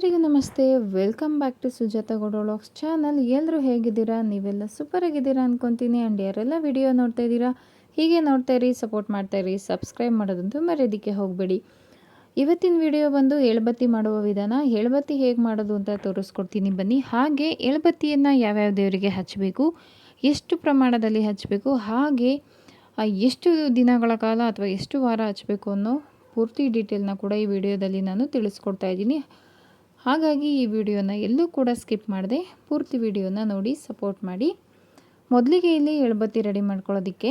ಎಲ್ಲರಿಗೂ ನಮಸ್ತೆ. Welcome back to Sujata ಗೋಡೋಳಾಕ್ಸ್ ಚಾನಲ್. ಎಲ್ಲರೂ ಹೇಗಿದ್ದೀರಾ? ನೀವೆಲ್ಲ ಸೂಪರ್ ಆಗಿದ್ದೀರಾ ಅನ್ಕೊತೀನಿ. ಆ್ಯಂಡ್ ಯಾರೆಲ್ಲ ವಿಡಿಯೋ ನೋಡ್ತಾ ಇದ್ದೀರಾ, ಹೀಗೆ ನೋಡ್ತಾ ಇರಿ, ಸಪೋರ್ಟ್ ಮಾಡ್ತಾ ಇರಿ, ಸಬ್ಸ್ಕ್ರೈಬ್ ಮಾಡೋದಂತ ಮರ್ಯಾದಕ್ಕೆ ಹೋಗಬೇಡಿ. ಇವತ್ತಿನ ವಿಡಿಯೋ ಬಂದು ಎಳ್ಬತ್ತಿ ಮಾಡುವ ವಿಧಾನ, ಎಳ್ಬತ್ತಿ ಹೇಗೆ ಮಾಡೋದು ಅಂತ ತೋರಿಸ್ಕೊಡ್ತೀನಿ. ಬನ್ನಿ, ಹಾಗೆ ಎಳ್ಬತ್ತಿಯನ್ನು ಯಾವ್ಯಾವ ದೇವರಿಗೆ ಹಚ್ಚಬೇಕು, ಎಷ್ಟು ಪ್ರಮಾಣದಲ್ಲಿ ಹಚ್ಚಬೇಕು, ಹಾಗೆ ಎಷ್ಟು ದಿನಗಳ ಕಾಲ ಅಥವಾ ಎಷ್ಟು ವಾರ ಹಚ್ಚಬೇಕು ಅನ್ನೋ ಪೂರ್ತಿ ಡೀಟೇಲ್ನ ಕೂಡ ಈ ವಿಡಿಯೋದಲ್ಲಿ ನಾನು ತಿಳಿಸ್ಕೊಡ್ತಾ ಇದ್ದೀನಿ. ಹಾಗಾಗಿ ಈ ವಿಡಿಯೋನ ಎಲ್ಲೂ ಕೂಡ ಸ್ಕಿಪ್ ಮಾಡದೆ ಪೂರ್ತಿ ವಿಡಿಯೋನ ನೋಡಿ ಸಪೋರ್ಟ್ ಮಾಡಿ. ಮೊದಲಿಗೆ ಇಲ್ಲಿ ಎಳ್ಬತ್ತಿ ರೆಡಿ ಮಾಡ್ಕೊಳ್ಳೋದಕ್ಕೆ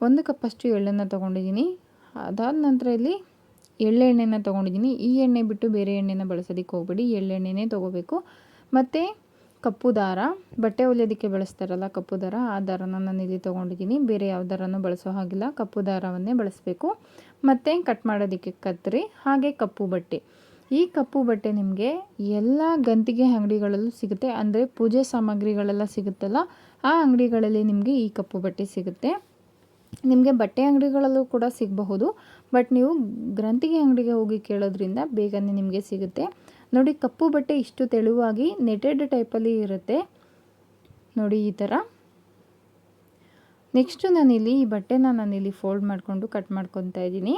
ಒಂದು ಕಪ್ಪಷ್ಟು ಎಳ್ಳನ್ನು ತೊಗೊಂಡಿದ್ದೀನಿ. ಅದಾದ ನಂತರ ಇಲ್ಲಿ ಎಳ್ಳೆಣ್ಣೆನ ತೊಗೊಂಡಿದ್ದೀನಿ. ಈ ಎಣ್ಣೆ ಬಿಟ್ಟು ಬೇರೆ ಎಣ್ಣೆನ ಬಳಸೋದಕ್ಕೆ ಹೋಗ್ಬೇಡಿ. ಎಳ್ಳೆಣ್ಣೆನೇ ತೊಗೋಬೇಕು. ಮತ್ತು ಕಪ್ಪು ದಾರ. ಬಟ್ಟೆ ಹೊಲಿಯೋದಕ್ಕೆ ಬಳಸ್ತಾರಲ್ಲ ಕಪ್ಪು ದಾರ, ಆ ದಾರನ ನಾನು ಇಲ್ಲಿ ತೊಗೊಂಡಿದ್ದೀನಿ. ಬೇರೆ ಯಾವ ದಾರನೂ ಬಳಸೋ ಹಾಗಿಲ್ಲ. ಕಪ್ಪು ದಾರವನ್ನೇ ಬಳಸಬೇಕು. ಮತ್ತು ಕಟ್ ಮಾಡೋದಕ್ಕೆ ಕತ್ತರಿ, ಹಾಗೆ ಕಪ್ಪು ಬಟ್ಟೆ. ಈ ಕಪ್ಪು ಬಟ್ಟೆ ನಿಮಗೆ ಎಲ್ಲ ಗಂತಿಗೆ ಅಂಗಡಿಗಳಲ್ಲೂ ಸಿಗುತ್ತೆ. ಅಂದರೆ ಪೂಜೆ ಸಾಮಗ್ರಿಗಳೆಲ್ಲ ಸಿಗುತ್ತಲ್ಲ, ಆ ಅಂಗಡಿಗಳಲ್ಲಿ ನಿಮಗೆ ಈ ಕಪ್ಪು ಬಟ್ಟೆ ಸಿಗುತ್ತೆ. ನಿಮಗೆ ಬಟ್ಟೆ ಅಂಗಡಿಗಳಲ್ಲೂ ಕೂಡ ಸಿಗಬಹುದು, ಬಟ್ ನೀವು ಗ್ರಂಥಿಗೆ ಅಂಗಡಿಗೆ ಹೋಗಿ ಕೇಳೋದ್ರಿಂದ ಬೇಗನೆ ನಿಮಗೆ ಸಿಗುತ್ತೆ. ನೋಡಿ, ಕಪ್ಪು ಬಟ್ಟೆ ಇಷ್ಟು ತೆಳುವಾಗಿ ನೆಟೆಡ್ ಟೈಪಲ್ಲಿ ಇರುತ್ತೆ. ನೋಡಿ, ಈ ಥರ ನೆಕ್ಸ್ಟು ನಾನಿಲ್ಲಿ ಈ ಬಟ್ಟೆನ ನಾನಿಲ್ಲಿ ಫೋಲ್ಡ್ ಮಾಡಿಕೊಂಡು ಕಟ್ ಮಾಡ್ಕೊತಾ ಇದ್ದೀನಿ.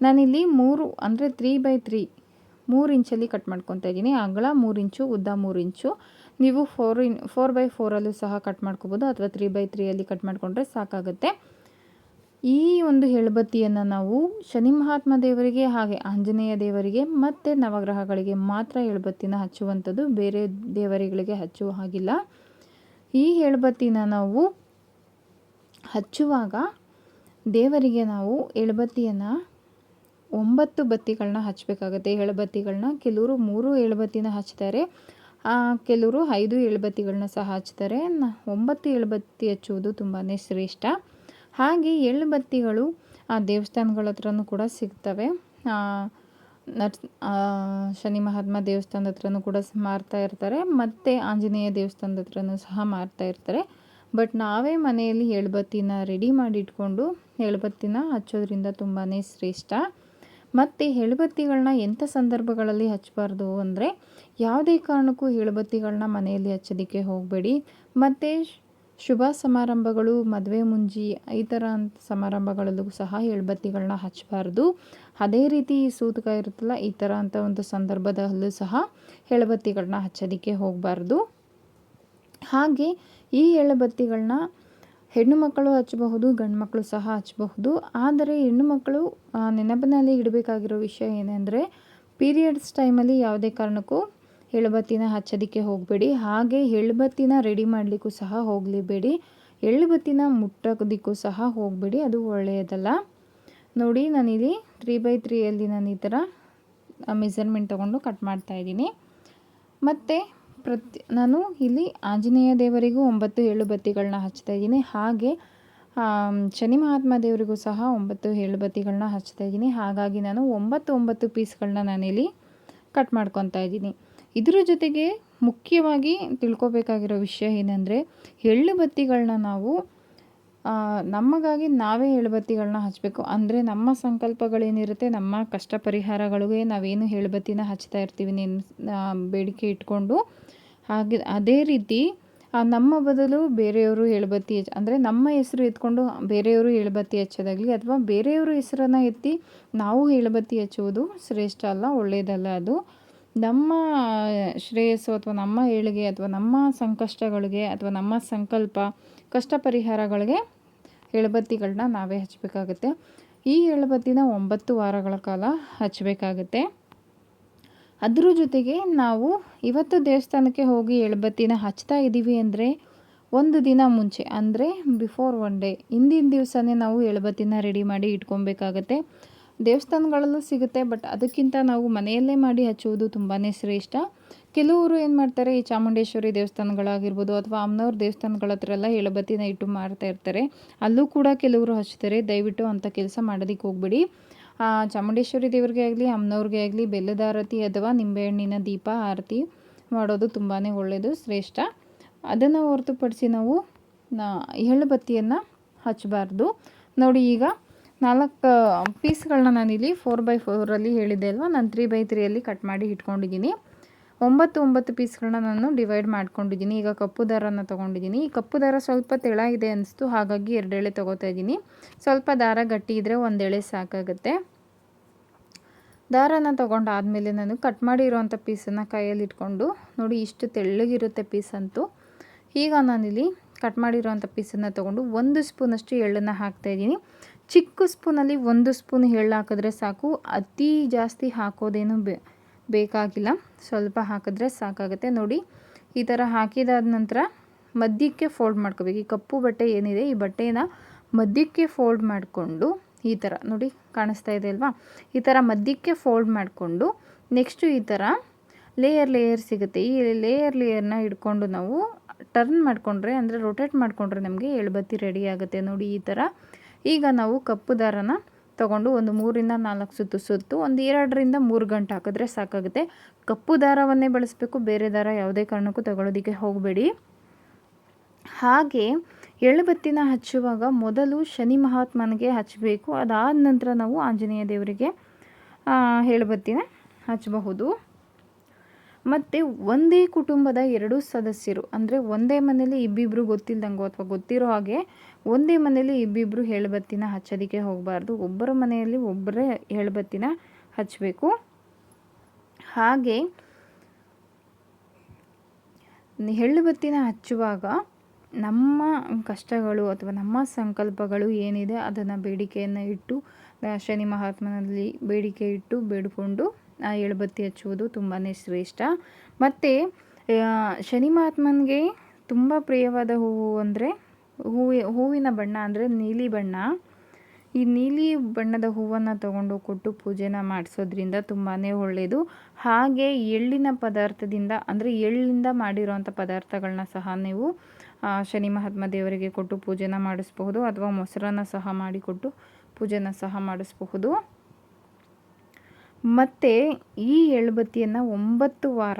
ನಾನಿಲ್ಲಿ ಮೂರು, ಅಂದರೆ ತ್ರೀ ಬೈ ತ್ರೀ ಮೂರು ಇಂಚಲ್ಲಿ ಕಟ್ ಮಾಡ್ಕೊತಾ ಇದ್ದೀನಿ. ಅಗಲ ಮೂರು ಇಂಚು, ಉದ್ದ ಮೂರು ಇಂಚು. ನೀವು ಫೋರ್ ಇನ್ ಫೋರ್ ಬೈ ಫೋರಲ್ಲೂ ಸಹ ಕಟ್ ಮಾಡ್ಕೋಬೋದು, ಅಥವಾ ತ್ರೀ ಬೈ ತ್ರೀಯಲ್ಲಿ ಕಟ್ ಮಾಡಿಕೊಂಡ್ರೆ ಸಾಕಾಗುತ್ತೆ. ಈ ಒಂದು ಎಳ್ಬತ್ತಿಯನ್ನು ನಾವು ಶನಿ ಮಹಾತ್ಮ ದೇವರಿಗೆ ಹಾಗೆ ಆಂಜನೇಯ ದೇವರಿಗೆ ಮತ್ತು ನವಗ್ರಹಗಳಿಗೆ ಮಾತ್ರ ಎಳ್ಬತ್ತಿನ ಹಚ್ಚುವಂಥದ್ದು ಬೇರೆ ದೇವರುಗಳಿಗೆ ಹಚ್ಚುವ ಹಾಗಿಲ್ಲ. ಈ ಎಳ್ಬತ್ತಿನ ನಾವು ಹಚ್ಚುವಾಗ ದೇವರಿಗೆ ನಾವು ಎಳ್ಬತ್ತಿಯನ್ನು ಒಂಬತ್ತು ಬತ್ತಿಗಳನ್ನ ಹಚ್ಚಬೇಕಾಗುತ್ತೆ ಎಳಬತ್ತಿಗಳನ್ನ ಕೆಲವರು ಮೂರು ಎಳುಬತ್ತಿನ ಹಚ್ತಾರೆ. ಕೆಲವರು ಐದು ಎಳಬತ್ತಿಗಳನ್ನ ಸಹ ಹಚ್ತಾರೆ. ಒಂಬತ್ತು ಎಳಬತ್ತಿ ಹಚ್ಚುವುದು ತುಂಬಾ ಶ್ರೇಷ್ಠ. ಹಾಗೆ ಎಳ್ಬತ್ತಿಗಳು ಆ ದೇವಸ್ಥಾನಗಳ ಹತ್ರನೂ ಕೂಡ ಸಿಗ್ತವೆ. ನರ್ಸ್ ಶನಿ ಮಹಾತ್ಮ ದೇವಸ್ಥಾನದ ಹತ್ರನೂ ಕೂಡ ಮಾರ್ತಾ ಇರ್ತಾರೆ. ಮತ್ತು ಆಂಜನೇಯ ದೇವಸ್ಥಾನದ ಹತ್ರನೂ ಸಹ ಮಾರ್ತಾ ಇರ್ತಾರೆ. ಬಟ್ ನಾವೇ ಮನೆಯಲ್ಲಿ ಎಳಬತ್ತಿನ ರೆಡಿ ಮಾಡಿ ಇಟ್ಕೊಂಡು ಎಳಬತ್ತಿನ ಹಚ್ಚೋದ್ರಿಂದ ತುಂಬಾ ಶ್ರೇಷ್ಠ. ಮತ್ತು ಎಳ್ಬತ್ತಿಗಳನ್ನ ಎಂಥ ಸಂದರ್ಭಗಳಲ್ಲಿ ಹಚ್ಚಬಾರ್ದು ಅಂದರೆ ಯಾವುದೇ ಕಾರಣಕ್ಕೂ ಹೇಳುಬತ್ತಿಗಳನ್ನ ಮನೆಯಲ್ಲಿ ಹಚ್ಚೋದಕ್ಕೆ ಹೋಗಬೇಡಿ. ಮತ್ತು ಶುಭ ಸಮಾರಂಭಗಳು, ಮದುವೆ ಮುಂಜಿ ಈ ಥರ ಸಮಾರಂಭಗಳಲ್ಲೂ ಸಹ ಎಳ್ಬತ್ತಿಗಳನ್ನ ಹಚ್ಚಬಾರ್ದು ಅದೇ ರೀತಿ ಸೂತಕ ಇರುತ್ತಲ್ಲ, ಈ ಥರ ಅಂತ ಒಂದು ಸಂದರ್ಭದಲ್ಲೂ ಸಹ ಎಳ್ಬತ್ತಿಗಳನ್ನ ಹಚ್ಚೋದಕ್ಕೆ ಹೋಗಬಾರ್ದು. ಹಾಗೆ ಈ ಎಳ್ಬತ್ತಿಗಳನ್ನ ಹೆಣ್ಣು ಮಕ್ಕಳು ಹಚ್ಚಬಹುದು, ಗಂಡು ಮಕ್ಕಳು ಸಹ ಹಚ್ಚಬಹುದು. ಆದರೆ ಹೆಣ್ಣು ಮಕ್ಕಳು ನೆನಪಿನಲ್ಲಿ ಇಡಬೇಕಾಗಿರೋ ವಿಷಯ ಏನೆಂದರೆ ಪೀರಿಯಡ್ಸ್ ಟೈಮಲ್ಲಿ ಯಾವುದೇ ಕಾರಣಕ್ಕೂ ಎಳುಬತ್ತಿನ ಹಚ್ಚೋದಕ್ಕೆ ಹೋಗಬೇಡಿ. ಹಾಗೆ ಎಳುಬತ್ತಿನ ರೆಡಿ ಮಾಡಲಿಕ್ಕೂ ಸಹ ಹೋಗಲೇಬೇಡಿ. ಎಳ್ಬತ್ತಿನ ಮುಟ್ಟೋದಕ್ಕೂ ಸಹ ಹೋಗಬೇಡಿ. ಅದು ಒಳ್ಳೆಯದಲ್ಲ. ನೋಡಿ, ನಾನಿಲ್ಲಿ ತ್ರೀ ಬೈ ತ್ರೀಯಲ್ಲಿ ನಾನು ಈ ಥರ ಮೆಸರ್ಮೆಂಟ್ ತೊಗೊಂಡು ಕಟ್ ಮಾಡ್ತಾಯಿದ್ದೀನಿ ಮತ್ತು ಪ್ರತಿ ನಾನು ಇಲ್ಲಿ ಆಂಜನೇಯ ದೇವರಿಗೂ ಒಂಬತ್ತು ಏಳು ಬತ್ತಿಗಳನ್ನ ಹಚ್ತಾ ಇದ್ದೀನಿ. ಹಾಗೆ ಶನಿ ಮಹಾತ್ಮ ದೇವರಿಗೂ ಸಹ ಒಂಬತ್ತು ಏಳು ಬತ್ತಿಗಳನ್ನ ಹಚ್ತಾ ಇದ್ದೀನಿ. ಹಾಗಾಗಿ ನಾನು ಒಂಬತ್ತು ಒಂಬತ್ತು ಪೀಸ್ಗಳನ್ನ ನಾನಿಲ್ಲಿ ಕಟ್ ಮಾಡ್ಕೊತಾ ಇದ್ದೀನಿ. ಇದರ ಜೊತೆಗೆ ಮುಖ್ಯವಾಗಿ ತಿಳ್ಕೊಬೇಕಾಗಿರೋ ವಿಷಯ ಏನಂದರೆ ಎಳ್ಳು ಬತ್ತಿಗಳನ್ನ ನಾವು ನಮಗಾಗಿ ನಾವೇ ಹೇಳುಬತ್ತಿಗಳನ್ನ ಹಚ್ಚಬೇಕು ಅಂದರೆ ನಮ್ಮ ಸಂಕಲ್ಪಗಳೇನಿರುತ್ತೆ, ನಮ್ಮ ಕಷ್ಟ ಪರಿಹಾರಗಳಿಗೆ ನಾವೇನು ಎಳ್ಬತ್ತಿನ ಹಚ್ತಾ ಇರ್ತೀವಿ ನೆನ್ ಬೇಡಿಕೆ ಇಟ್ಕೊಂಡು. ಹಾಗೆ ಅದೇ ರೀತಿ ನಮ್ಮ ಬದಲು ಬೇರೆಯವರು ಹೇಳುಬತ್ತಿ ಹಚ್, ಅಂದರೆ ನಮ್ಮ ಹೆಸರು ಎತ್ಕೊಂಡು ಬೇರೆಯವರು ಎಳುಬತ್ತಿ ಹಚ್ಚೋದಾಗಲಿ, ಅಥವಾ ಬೇರೆಯವರು ಹೆಸರನ್ನು ಎತ್ತಿ ನಾವು ಹೇಳುಬತ್ತಿ ಹಚ್ಚುವುದು ಶ್ರೇಷ್ಠ ಅಲ್ಲ ಒಳ್ಳೆಯದಲ್ಲ ಅದು. ನಮ್ಮ ಶ್ರೇಯಸ್ಸು ಅಥವಾ ನಮ್ಮ ಏಳಿಗೆ ಅಥವಾ ನಮ್ಮ ಸಂಕಷ್ಟಗಳಿಗೆ ಅಥವಾ ನಮ್ಮ ಸಂಕಲ್ಪ ಕಷ್ಟ ಪರಿಹಾರಗಳಿಗೆ ಎಳ್ಬತ್ತಿಗಳನ್ನ ನಾವೇ ಹಚ್ಚಬೇಕಾಗುತ್ತೆ ಈ ಎಳಬತ್ತಿನ ಒಂಬತ್ತು ವಾರಗಳ ಕಾಲ ಹಚ್ಚಬೇಕಾಗುತ್ತೆ ಅದ್ರ ಜೊತೆಗೆ ನಾವು ಇವತ್ತು ದೇವಸ್ಥಾನಕ್ಕೆ ಹೋಗಿ ಎಳಬತ್ತಿನ ಹಚ್ತಾ ಇದ್ದೀವಿ ಅಂದರೆ ಒಂದು ದಿನ ಮುಂಚೆ, ಅಂದರೆ ಬಿಫೋರ್ ಒನ್ ಡೇ ಹಿಂದಿನ ದಿವಸನೇ ನಾವು ಎಳಬತ್ತಿನ ರೆಡಿ ಮಾಡಿ ಇಟ್ಕೊಬೇಕಾಗತ್ತೆ. ದೇವಸ್ಥಾನಗಳಲ್ಲೂ ಸಿಗುತ್ತೆ, ಬಟ್ ಅದಕ್ಕಿಂತ ನಾವು ಮನೆಯಲ್ಲೇ ಮಾಡಿ ಹಚ್ಚುವುದು ತುಂಬಾ ಶ್ರೇಷ್ಠ. ಕೆಲವರು ಏನು ಮಾಡ್ತಾರೆ, ಈ ಚಾಮುಂಡೇಶ್ವರಿ ದೇವಸ್ಥಾನಗಳಾಗಿರ್ಬೋದು ಅಥವಾ ಅಮ್ಮನವ್ರ ದೇವಸ್ಥಾನಗಳ ಹತ್ರ ಎಲ್ಲ ಎಳಬತ್ತಿನ ಇಟ್ಟು ಮಾರ್ತಾ ಇರ್ತಾರೆ. ಅಲ್ಲೂ ಕೂಡ ಕೆಲವರು ಹಚ್ತಾರೆ, ದಯವಿಟ್ಟು ಅಂಥ ಕೆಲಸ ಮಾಡೋದಕ್ಕೆ ಹೋಗ್ಬಿಡಿ. ಚಾಮುಂಡೇಶ್ವರಿ ದೇವರಿಗೆ ಆಗಲಿ, ಅಮ್ಮನವ್ರಿಗೆ ಆಗಲಿ, ಬೆಲ್ಲದ ಆರತಿ ಅಥವಾ ನಿಂಬೆಹಣ್ಣಿನ ದೀಪ ಆರತಿ ಮಾಡೋದು ತುಂಬಾ ಒಳ್ಳೆಯದು ಶ್ರೇಷ್ಠ. ಅದನ್ನು ಹೊರತುಪಡಿಸಿ ನಾವು ಎಳ್ಳು ಬತ್ತಿಯನ್ನು ಹಚ್ಚಬಾರ್ದು ನೋಡಿ ಈಗ ನಾಲ್ಕು ಪೀಸ್ಗಳನ್ನ ನಾನಿಲ್ಲಿ ಫೋರ್ ಬೈ ಫೋರಲ್ಲಿ ಹೇಳಿದ್ದೆ ಅಲ್ವಾ? ನಾನು ತ್ರೀ ಬೈ ತ್ರೀಯಲ್ಲಿ ಕಟ್ ಮಾಡಿ ಇಟ್ಕೊಂಡಿದ್ದೀನಿ. ಒಂಬತ್ತು ಒಂಬತ್ತು ಪೀಸ್ಗಳನ್ನ ನಾನು ಡಿವೈಡ್ ಮಾಡ್ಕೊಂಡಿದ್ದೀನಿ. ಈಗ ಕಪ್ಪು ದಾರನ ತೊಗೊಂಡಿದ್ದೀನಿ. ಈ ಕಪ್ಪು ದಾರ ಸ್ವಲ್ಪ ತೆಳ ಇದೆ ಅನಿಸ್ತು, ಹಾಗಾಗಿ ಎರಡು ಎಳೆ ತೊಗೋತಾ ಇದ್ದೀನಿ. ಸ್ವಲ್ಪ ದಾರ ಗಟ್ಟಿ ಇದ್ದರೆ ಒಂದು ಎಳೆ ಸಾಕಾಗುತ್ತೆ. ದಾರನ ತೊಗೊಂಡಾದಮೇಲೆ ನಾನು ಕಟ್ ಮಾಡಿರುವಂಥ ಪೀಸನ್ನು ಕೈಯಲ್ಲಿ ಇಟ್ಕೊಂಡು, ನೋಡಿ ಇಷ್ಟು ತೆಳ್ಳಗಿರುತ್ತೆ ಪೀಸ್ ಅಂತೂ. ಈಗ ನಾನಿಲ್ಲಿ ಕಟ್ ಮಾಡಿರುವಂಥ ಪೀಸನ್ನು ತೊಗೊಂಡು ಒಂದು ಸ್ಪೂನಷ್ಟು ಎಳ್ಳನ್ನು ಹಾಕ್ತಾಯಿದ್ದೀನಿ ಚಿಕ್ಕ ಸ್ಪೂನಲ್ಲಿ ಒಂದು ಸ್ಪೂನ್ ಎಳ್ಳು ಹಾಕಿದ್ರೆ ಸಾಕು. ಅತಿ ಜಾಸ್ತಿ ಹಾಕೋದೇನು ಬೇಕಾಗಿಲ್ಲ. ಸ್ವಲ್ಪ ಹಾಕಿದ್ರೆ ಸಾಕಾಗುತ್ತೆ. ನೋಡಿ, ಈ ಥರ ಹಾಕಿದಾದ ನಂತರ ಮಧ್ಯಕ್ಕೆ ಫೋಲ್ಡ್ ಮಾಡ್ಕೋಬೇಕು. ಈ ಕಪ್ಪು ಬಟ್ಟೆ ಏನಿದೆ, ಈ ಬಟ್ಟೆನ ಮಧ್ಯಕ್ಕೆ ಫೋಲ್ಡ್ ಮಾಡಿಕೊಂಡು ಈ ಥರ, ನೋಡಿ, ಕಾಣಿಸ್ತಾ ಇದೆ ಅಲ್ವಾ? ಈ ಥರ ಮಧ್ಯಕ್ಕೆ ಫೋಲ್ಡ್ ಮಾಡಿಕೊಂಡು ನೆಕ್ಸ್ಟು ಈ ಥರ ಲೇಯರ್ ಲೇಯರ್ ಸಿಗುತ್ತೆ. ಈ ಲೇಯರ್ ಲೇಯರ್ನ ಹಿಡ್ಕೊಂಡು ನಾವು ಟರ್ನ್ ಮಾಡಿಕೊಂಡ್ರೆ, ಅಂದರೆ ರೊಟೇಟ್ ಮಾಡಿಕೊಂಡ್ರೆ ನಮಗೆ ಎಳ್ಬತ್ತಿ ರೆಡಿ ಆಗುತ್ತೆ. ನೋಡಿ, ಈ ಥರ ಈಗ ನಾವು ಕಪ್ಪು ದಾರನ ತಗೊಂಡು ಒಂದು ಮೂರಿಂದ ನಾಲ್ಕು ಸುತ್ತು ಸುತ್ತು ಒಂದು ಎರಡರಿಂದ ಮೂರು ಗಂಟೆ ಹಾಕಿದ್ರೆ ಸಾಕಾಗುತ್ತೆ. ಕಪ್ಪು ದಾರವನ್ನೇ ಬಳಸಬೇಕು, ಬೇರೆ ದಾರ ಯಾವುದೇ ಕಾರಣಕ್ಕೂ ತಗೊಳ್ಳೋದಕ್ಕೆ ಹೋಗಬೇಡಿ. ಹಾಗೆ ಎಳುಬತ್ತಿನ ಹಚ್ಚುವಾಗ ಮೊದಲು ಶನಿ ಮಹಾತ್ಮನಿಗೆ ಹಚ್ಚಬೇಕು. ಅದಾದ ನಂತರ ನಾವು ಆಂಜನೇಯ ದೇವರಿಗೆ ಎಳುಬತ್ತಿನ ಹಚ್ಚಬಹುದು. ಮತ್ತು ಒಂದೇ ಕುಟುಂಬದ ಎರಡು ಸದಸ್ಯರು, ಅಂದರೆ ಒಂದೇ ಮನೇಲಿ ಇಬ್ಬಿಬ್ಬರು ಗೊತ್ತಿಲ್ದಂಗೋ ಅಥವಾ ಗೊತ್ತಿರೋ ಹಾಗೆ ಒಂದೇ ಮನೇಲಿ ಇಬ್ಬಿಬ್ಬರು ಹೇಳಬತ್ತಿನ ಹಚ್ಚೋದಕ್ಕೆ ಹೋಗಬಾರ್ದು. ಒಬ್ಬರ ಮನೆಯಲ್ಲಿ ಒಬ್ಬರೇ ಹೇಳಬತ್ತಿನ ಹಚ್ಚಬೇಕು. ಹಾಗೆ ಹೇಳಬತ್ತಿನ ಹಚ್ಚುವಾಗ ನಮ್ಮ ಕಷ್ಟಗಳು ಅಥವಾ ನಮ್ಮ ಸಂಕಲ್ಪಗಳು ಏನಿದೆ ಅದನ್ನು ಬೇಡಿಕೆಯನ್ನು ಇಟ್ಟು ಶನಿ ಮಹಾತ್ಮನಲ್ಲಿ ಬೇಡಿಕೆ ಇಟ್ಟು ಬೇಡಿಕೊಂಡು ಎಳ್ಬತ್ತಿ ಹಚ್ಚುವುದು ತುಂಬಾ ಶ್ರೇಷ್ಠ. ಮತ್ತು ಶನಿ ಮಹಾತ್ಮನಿಗೆ ತುಂಬ ಪ್ರಿಯವಾದ ಹೂವು ಅಂದರೆ ಹೂವಿ, ಹೂವಿನ ಬಣ್ಣ ಅಂದರೆ ನೀಲಿ ಬಣ್ಣ. ಈ ನೀಲಿ ಬಣ್ಣದ ಹೂವನ್ನು ತಗೊಂಡು ಕೊಟ್ಟು ಪೂಜೆನ ಮಾಡಿಸೋದ್ರಿಂದ ತುಂಬಾ ಒಳ್ಳೆಯದು ಹಾಗೆ ಎಳ್ಳಿನ ಪದಾರ್ಥದಿಂದ ಅಂದರೆ ಎಳ್ಳಿಂದ ಮಾಡಿರೋವಂಥ ಪದಾರ್ಥಗಳನ್ನ ಸಹ ನೀವು ಶನಿ ಮಹಾತ್ಮ ದೇವರಿಗೆ ಕೊಟ್ಟು ಪೂಜೆನ ಮಾಡಿಸ್ಬಹುದು ಅಥವಾ ಮೊಸರನ್ನ ಸಹ ಮಾಡಿಕೊಟ್ಟು ಪೂಜೆನ ಸಹ ಮಾಡಿಸಬಹುದು. ಮತ್ತು ಈ ಎಳ್ಬತ್ತಿಯನ್ನು ಒಂಬತ್ತು ವಾರ,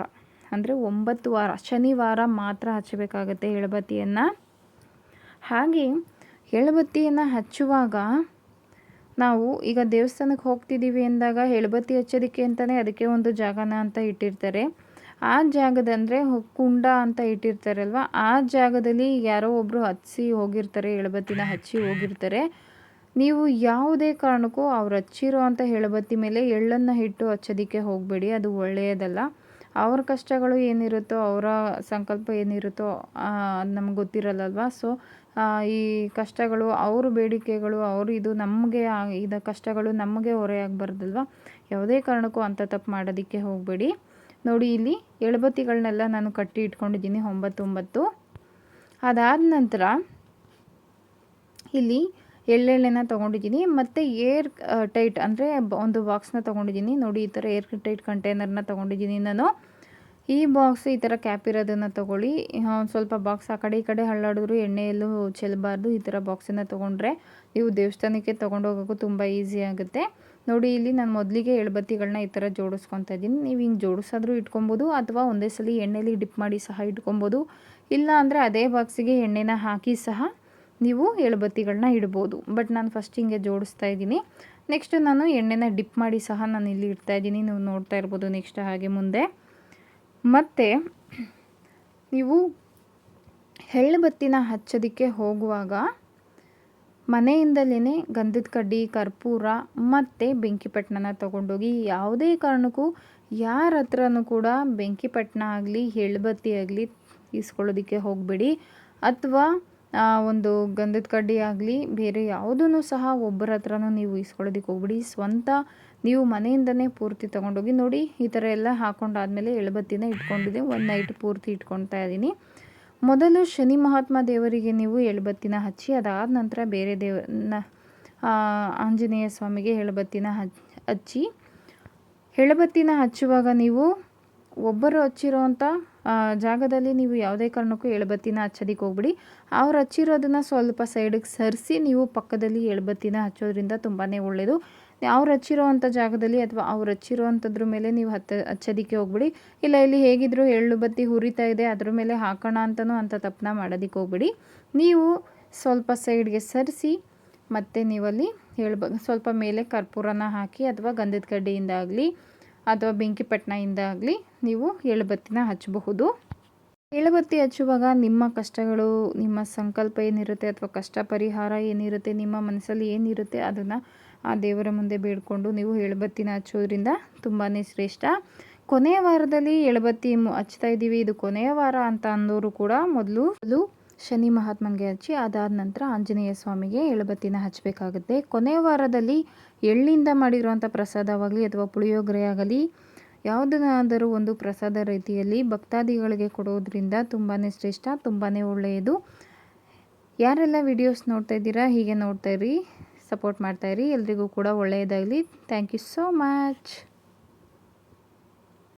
ಅಂದರೆ ಒಂಬತ್ತು ವಾರ, ಶನಿವಾರ ಮಾತ್ರ ಹಚ್ಚಬೇಕಾಗತ್ತೆ ಎಳ್ಬತ್ತಿಯನ್ನು. ಹಾಗೆ ಎಳ್ಬತ್ತಿಯನ್ನು ಹಚ್ಚುವಾಗ ನಾವು ಈಗ ದೇವಸ್ಥಾನಕ್ಕೆ ಹೋಗ್ತಿದ್ದೀವಿ ಅಂದಾಗ ಎಳ್ಬತ್ತಿ ಹಚ್ಚೋದಕ್ಕೆ ಅಂತಲೇ ಅದಕ್ಕೆ ಒಂದು ಜಾಗನ ಅಂತ ಇಟ್ಟಿರ್ತಾರೆ. ಆ ಜಾಗದಂದರೆ ಕುಂಡ ಅಂತ ಇಟ್ಟಿರ್ತಾರಲ್ವ, ಆ ಜಾಗದಲ್ಲಿ ಯಾರೋ ಒಬ್ಬರು ಹಚ್ಚಿ ಹೋಗಿರ್ತಾರೆ, ಎಳ್ಬತ್ತಿನ ಹಚ್ಚಿ ಹೋಗಿರ್ತಾರೆ. ನೀವು ಯಾವುದೇ ಕಾರಣಕ್ಕೂ ಅವ್ರು ಹಚ್ಚಿರೋ ಅಂತ ಹೇಳಬತ್ತಿ ಮೇಲೆ ಎಳ್ಳನ್ನು ಹಿಟ್ಟು ಹಚ್ಚೋದಕ್ಕೆ ಹೋಗಬೇಡಿ, ಅದು ಒಳ್ಳೆಯದಲ್ಲ. ಅವ್ರ ಕಷ್ಟಗಳು ಏನಿರುತ್ತೋ, ಅವರ ಸಂಕಲ್ಪ ಏನಿರುತ್ತೋ ನಮ್ಗೆ ಗೊತ್ತಿರಲ್ಲಲ್ವ? ಸೊ ಈ ಕಷ್ಟಗಳು, ಅವ್ರ ಬೇಡಿಕೆಗಳು, ಅವರು ಇದು ನಮಗೆ ಇದ ಕಷ್ಟಗಳು ನಮಗೆ ಹೊರೆಯಾಗಬಾರ್ದಲ್ವ ಯಾವುದೇ ಕಾರಣಕ್ಕೂ ಅಂಥ ತಪ್ಪು ಮಾಡೋದಕ್ಕೆ ಹೋಗಬೇಡಿ. ನೋಡಿ, ಇಲ್ಲಿ ಎಳಬತ್ತಿಗಳನ್ನೆಲ್ಲ ನಾನು ಕಟ್ಟಿ ಇಟ್ಕೊಂಡಿದ್ದೀನಿ, ಒಂಬತ್ತೊಂಬತ್ತು. ಒಂಬತ್ತು ಅದಾದ ನಂತರ, ಇಲ್ಲಿ ಎಳ್ಳೆಣ್ಣೆನ ತೊಗೊಂಡಿದ್ದೀನಿ. ಮತ್ತು ಏರ್ ಟೈಟ್ ಅಂದರೆ ಒಂದು ಬಾಕ್ಸ್ನ ತೊಗೊಂಡಿದ್ದೀನಿ. ನೋಡಿ, ಈ ಥರ ಏರ್ ಟೈಟ್ ಕಂಟೈನರ್ನ ತೊಗೊಂಡಿದ್ದೀನಿ ನಾನು. ಈ ಬಾಕ್ಸ್, ಈ ಥರ ಕ್ಯಾಪ್ ಇರೋದನ್ನು ತೊಗೊಳ್ಳಿ. ಸ್ವಲ್ಪ ಬಾಕ್ಸ್ ಆ ಕಡೆ, ಈ ಕಡೆ ಹಳ್ಳಾಡಿದ್ರು, ಎಣ್ಣೆಯಲ್ಲೂ ಚೆಲ್ಲಬಾರ್ದು ಈ ಥರ ಬಾಕ್ಸನ್ನು ತೊಗೊಂಡ್ರೆ ನೀವು ದೇವಸ್ಥಾನಕ್ಕೆ ತೊಗೊಂಡೋಗೋಕ್ಕೂ ತುಂಬ ಈಸಿ ಆಗುತ್ತೆ. ನೋಡಿ, ಇಲ್ಲಿ ನಾನು ಮೊದಲಿಗೆ ಎಳ್ಬತ್ತಿಗಳನ್ನ ಈ ಥರ ಜೋಡಿಸ್ಕೊತಾ ಇದ್ದೀನಿ. ನೀವು ಹಿಂಗೆ ಜೋಡಿಸಾದ್ರೂ ಇಟ್ಕೊಬೋದು, ಅಥವಾ ಒಂದೇ ಸಲ ಎಣ್ಣೆಲಿ ಡಿಪ್ ಮಾಡಿ ಸಹ ಇಟ್ಕೊಬೋದು. ಇಲ್ಲ ಅಂದರೆ ಅದೇ ಬಾಕ್ಸಿಗೆ ಎಣ್ಣೆನ ಹಾಕಿ ಸಹ ನೀವು ಎಳಬತ್ತಿಗಳನ್ನ ಇಡ್ಬೋದು. ಬಟ್ ನಾನು ಫಸ್ಟ್ ಹಿಂಗೆ ಜೋಡಿಸ್ತಾ ಇದ್ದೀನಿ. ನೆಕ್ಸ್ಟ್ ನಾನು ಎಣ್ಣೆನ ಡಿಪ್ ಮಾಡಿ ಸಹ ನಾನು ಇಲ್ಲಿ ಇಡ್ತಾ ಇದ್ದೀನಿ. ನೀವು ನೋಡ್ತಾ ಇರ್ಬೋದು ನೆಕ್ಸ್ಟ್ ಹಾಗೆ ಮುಂದೆ. ಮತ್ತು ನೀವು ಎಳ್ಳುಬತ್ತಿನ ಹಚ್ಚೋದಕ್ಕೆ ಹೋಗುವಾಗ ಮನೆಯಿಂದಲೇ ಗಂಧದ ಕಡ್ಡಿ, ಕರ್ಪೂರ ಮತ್ತು ಬೆಂಕಿಪಟ್ಟಣನ ತೊಗೊಂಡೋಗಿ ಯಾವುದೇ ಕಾರಣಕ್ಕೂ ಯಾರ ಹತ್ರನೂ ಕೂಡ ಬೆಂಕಿಪಟ್ಟಣ ಆಗಲಿ, ಎಳ್ಬತ್ತಿ ಆಗಲಿ ಇಸ್ಕೊಳ್ಳೋದಕ್ಕೆ ಹೋಗಬೇಡಿ. ಅಥವಾ ಒಂದು ಗಂಧದ ಕಡ್ಡಿ ಆಗಲಿ, ಬೇರೆ ಯಾವುದೂ ಸಹ ಒಬ್ಬರ ಹತ್ರನೂ ನೀವು ಇಸ್ಕೊಳ್ಳೋದಕ್ಕೆ ಹೋಗ್ಬಿಡಿ. ಸ್ವಂತ ನೀವು ಮನೆಯಿಂದನೇ ಪೂರ್ತಿ ತೊಗೊಂಡೋಗಿ ನೋಡಿ, ಈ ಥರ ಎಲ್ಲ ಹಾಕೊಂಡಾದ್ಮೇಲೆ ಎಳಬತ್ತಿನ ಇಟ್ಕೊಂಡಿದ್ದೆ ಒಂದು ನೈಟ್ ಪೂರ್ತಿ ಇಟ್ಕೊಳ್ತಾ ಇದ್ದೀನಿ. ಮೊದಲು ಶನಿ ಮಹಾತ್ಮ ದೇವರಿಗೆ ನೀವು ಎಳಬತ್ತಿನ ಹಚ್ಚಿ, ಅದಾದ ನಂತರ ಬೇರೆ ದೇವ ಆಂಜನೇಯ ಸ್ವಾಮಿಗೆ ಎಳಬತ್ತಿನ ಹಚ್ಚಿ. ಎಳಬತ್ತಿನ ಹಚ್ಚುವಾಗ ನೀವು ಒಬ್ಬರು ಹಚ್ಚಿರೋವಂಥ ಜಾಗದಲ್ಲಿ ನೀವು ಯಾವುದೇ ಕಾರಣಕ್ಕೂ ಎಳಬತ್ತಿನ ಹಚ್ಚೋದಕ್ಕೆ ಹೋಗ್ಬಿಡಿ. ಅವ್ರು ಹಚ್ಚಿರೋದನ್ನು ಸ್ವಲ್ಪ ಸೈಡಿಗೆ ಸರಿಸಿ ನೀವು ಪಕ್ಕದಲ್ಲಿ ಎಳಬತ್ತಿನ ಹಚ್ಚೋದ್ರಿಂದ ತುಂಬಾ ಒಳ್ಳೆಯದು ಅವ್ರು ಹಚ್ಚಿರೋ ಅಂಥ ಜಾಗದಲ್ಲಿ ಅಥವಾ ಅವ್ರು ಹಚ್ಚಿರೋ ಅಂಥದ್ರ ಮೇಲೆ ನೀವು ಹತ್ತ, ಹಚ್ಚೋದಕ್ಕೆ ಹೋಗ್ಬಿಡಿ. ಇಲ್ಲ, ಇಲ್ಲಿ ಹೇಗಿದ್ರು ಎಳ್ಳು ಬತ್ತಿ ಹುರಿತಾ ಇದೆ, ಅದ್ರ ಮೇಲೆ ಹಾಕೋಣ ಅಂತಲೂ ಅಂಥ ತಪ್ಪನ್ನ ಮಾಡೋದಕ್ಕೆ ಹೋಗ್ಬಿಡಿ. ನೀವು ಸ್ವಲ್ಪ ಸೈಡ್ಗೆ ಸರಿಸಿ ಮತ್ತು ನೀವಲ್ಲಿ ಹೇಳ್ಬ ಸ್ವಲ್ಪ ಮೇಲೆ ಕರ್ಪೂರನ ಹಾಕಿ ಅಥವಾ ಗಂಧದ ಕಡ್ಡಿಯಿಂದ ಆಗಲಿ ಅಥವಾ ಬೆಂಕಿ ಪಟ್ಟಣದಿಂದ ಆಗಲಿ ನೀವು ಎಳುಬತ್ತಿನ ಹಚ್ಚಬಹುದು. ಎಳಬತ್ತಿ ಹಚ್ಚುವಾಗ ನಿಮ್ಮ ಕಷ್ಟಗಳು, ನಿಮ್ಮ ಸಂಕಲ್ಪ ಏನಿರುತ್ತೆ ಅಥವಾ ಕಷ್ಟ ಪರಿಹಾರ ಏನಿರುತ್ತೆ, ನಿಮ್ಮ ಮನಸ್ಸಲ್ಲಿ ಏನಿರುತ್ತೆ ಅದನ್ನು ಆ ದೇವರ ಮುಂದೆ ಬೇಡಿಕೊಂಡು ನೀವು ಎಳಬತ್ತಿನ ಹಚ್ಚೋದ್ರಿಂದ ತುಂಬಾ ಶ್ರೇಷ್ಠ. ಕೊನೆಯ ವಾರದಲ್ಲಿ ಎಳಬತ್ತಿ ಹಚ್ತಾ ಇದ್ದೀವಿ ಇದು ಕೊನೆಯ ವಾರ ಅಂತ ಅಂದವರು ಕೂಡ ಮೊದಲು ಶನಿ ಮಹಾತ್ಮನಿಗೆ ಹಚ್ಚಿ ಅದಾದ ನಂತರ ಆಂಜನೇಯ ಸ್ವಾಮಿಗೆ ಎಳಬತ್ತಿನ ಹಚ್ಚಬೇಕಾಗುತ್ತೆ. ಕೊನೆಯ ವಾರದಲ್ಲಿ ಎಳ್ಳಿಂದ ಮಾಡಿರುವಂಥ ಪ್ರಸಾದವಾಗಲಿ ಅಥವಾ ಪುಳಿಯೋಗರೆ ಆಗಲಿ, ಯಾವುದನ್ನಾದರೂ ಒಂದು ಪ್ರಸಾದ ರೀತಿಯಲ್ಲಿ ಭಕ್ತಾದಿಗಳಿಗೆ ಕೊಡೋದ್ರಿಂದ ತುಂಬಾ ಶ್ರೇಷ್ಠ ತುಂಬಾ ಒಳ್ಳೆಯದು. ಯಾರೆಲ್ಲ ವಿಡಿಯೋಸ್ ನೋಡ್ತಾ ಇದ್ದೀರಾ, ಹೀಗೆ ನೋಡ್ತಾ ಇರಿ, ಸಪೋರ್ಟ್ ಮಾಡ್ತಾಯಿರಿ ಎಲ್ರಿಗೂ ಕೂಡ ಒಳ್ಳೆಯದಾಗಲಿ. Thank you so much.